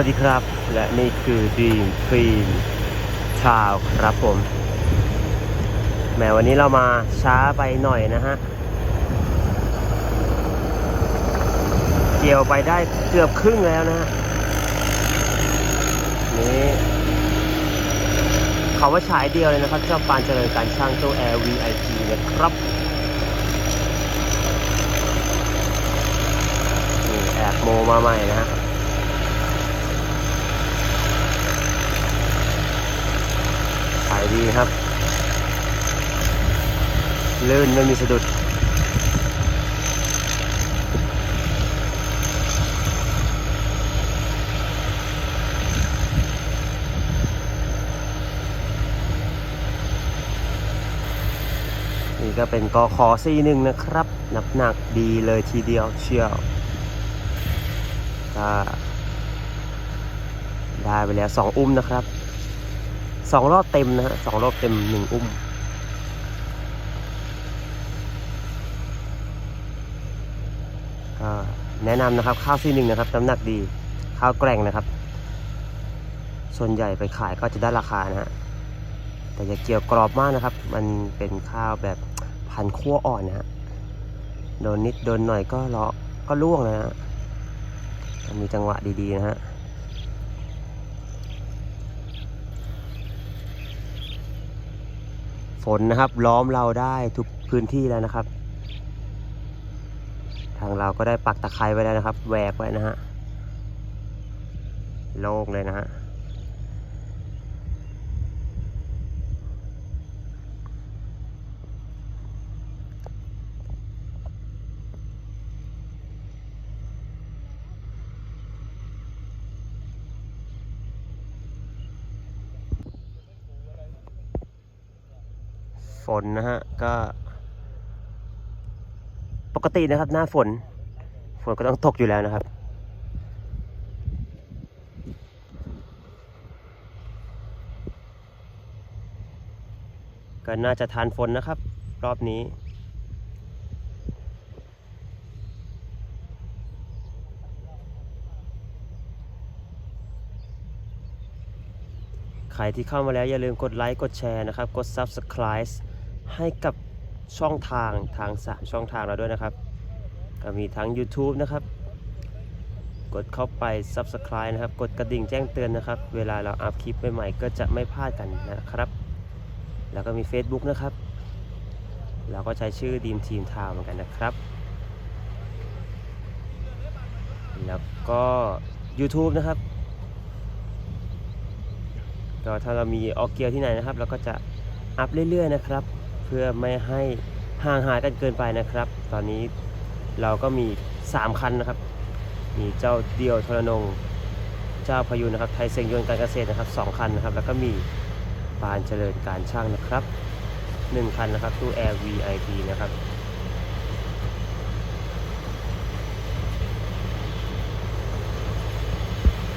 วัสดีครับ และนี่คือ Dream Queen ชาวครับผมแหมวันนี้เรามาช้าไปหน่อยนะฮะ เกี่ยวไปได้เกือบครึ่งแล้วนะฮะนี่เขาว่าฉายเดียวเลยนะครับเจ้าปานเจริญการช่างตู้แอร์ VIP นะครับนี่แอบโมมาใหม่นะฮะ ขาย ดีครับ ลื่นไม่มีสะดุดนี่ก็เป็นกอขอซีหนึ่งนะครับ หนักหนักดีเลยทีเดียวเชียวก็ได้ไปแล้วสองอุ้มนะครับ สองรอบเต็มนะฮะสองรอบเต็มหนึ่งอุ้มก็แนะนำนะครับ ข้าวซีหนึ่งนะครับน้ำหนักดี ข้าวแกร่งนะครับ ส่วนใหญ่ไปขายก็จะได้ราคานะฮะ แต่อย่าเกี่ยวกรอบมากนะครับ มันเป็นข้าวแบบพันธุ์คั่วอ่อนนะฮะ โดนนิดโดนหน่อยก็เลาะก็ล่วงนะฮะ มีจังหวะดีๆนะฮะ นนะครับ ล้อมเราได้ทุกพื้นที่แล้วนะครับ ทางเราก็ได้ปักตะไคร้ไว้แล้วนะครับแหวกไว้นะฮะโล่งเลยนะฮะ ฝนนะฮะ ก็ ปกตินะครับ หน้าฝน ฝนก็ต้องตกอยู่แล้วนะครับ ก็น่าจะทานฝนนะครับ รอบนี้ใครที่เข้ามาแล้วอย่าลืมกดไลค์ กดแชร์นะครับ กด Subscribe ให้กับช่องทางทาง 3 ช่องทางเราด้วยนะครับ ก็มีทั้ง YouTube นะครับ กดเข้าไป Subscribe นะครับ กดกระดิ่งแจ้งเตือนนะครับ เวลาเราอัพคลิปใหม่ๆ ก็จะไม่พลาดกันนะครับ แล้วก็มี Facebook นะครับ เราก็ใช้ชื่อ Dream Team Town เหมือนกันนะครับ แล้วก็ YouTube นะครับก็ถ้าเรามีออกเกียร์ที่ไหนนะครับ เราก็จะอัพเรื่อยๆนะครับ เพื่อไม่ให้ห่างหายกันเกินไปนะครับ ตอนนี้เราก็มี 3 คันนะครับ มีเจ้าเดียวทรนง เจ้าพายุนะครับ ไทยเซ็งยนการเกษตรนะครับสองคันนะครับ แล้วก็มีปานเจริญการช่างนะครับหนึ่งคันนะครับตู้แอร์ VIP นะครับ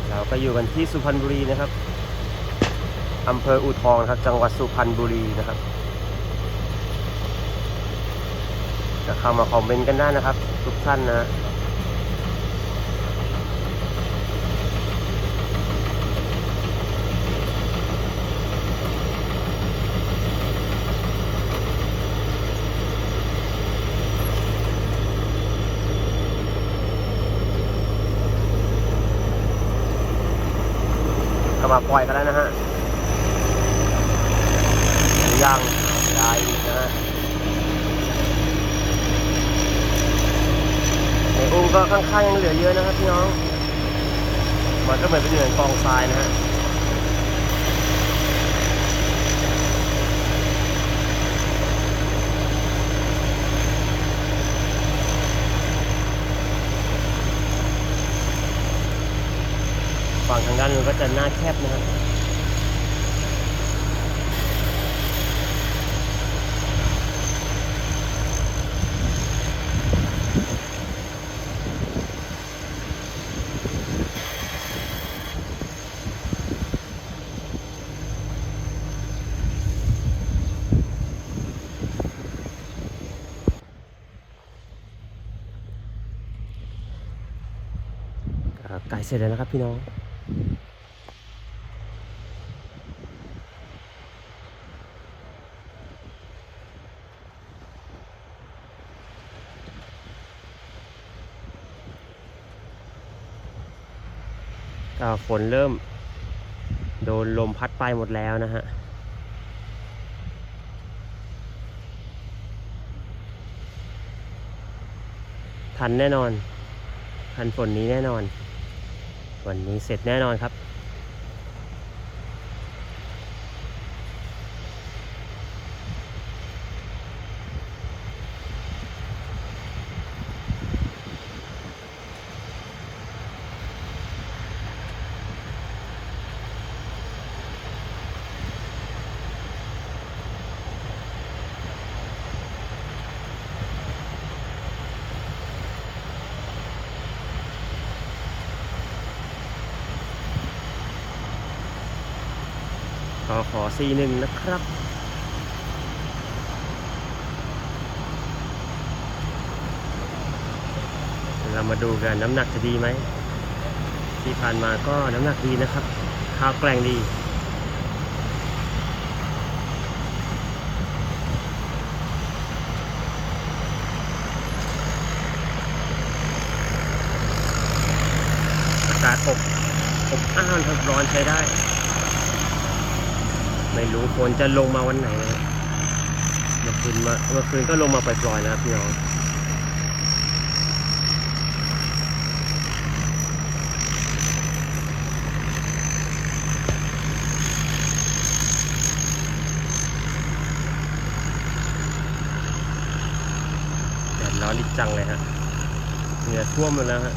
เราก็อยู่กันที่สุพรรณบุรีนะครับอำเภออูทองนะครับ จังหวัดสุพรรณบุรีนะครับ จะเข้ามาคอมเมนต์กันได้นะครับ ทุกท่านนะมาปล่อยกันแล้วนะฮะยังได้ อีกนะฮะในอุ้งก็ข้างๆยังเหลือเยอะนะครับพี่น้อง มันก็เหมือนเป็นเหมือนกองทรายนะฮะฝั่งทางด้านนู้นก็จะหน้าแคบนะฮะอ่า ไก่เสร็จแล้วนะครับพี่น้อง ก็ฝนเริ่ม โดนลมพัดไปหมดแล้วนะฮะทันแน่นอน ทันฝนนี้แน่นอน วันนี้เสร็จแน่นอนครับ อขอซีหนึ่งนะครับ เรามาดูกันน้ำหนักจะดีไหม ที่ผ่านมาก็น้ำหนักดีนะครับข้าวแกร่งดีอากาศอบอบอ้าวครับร้อนใช้ได้ ไม่รู้ฝนจะลงมาวันไหนนะเมื่อคืนมาเมื่อคืนก็ลงมาปล่อยๆนะครับพี่น้องแดดร้อนริบจังเลยฮะเหงื่อท่วมหมดแล้วฮะ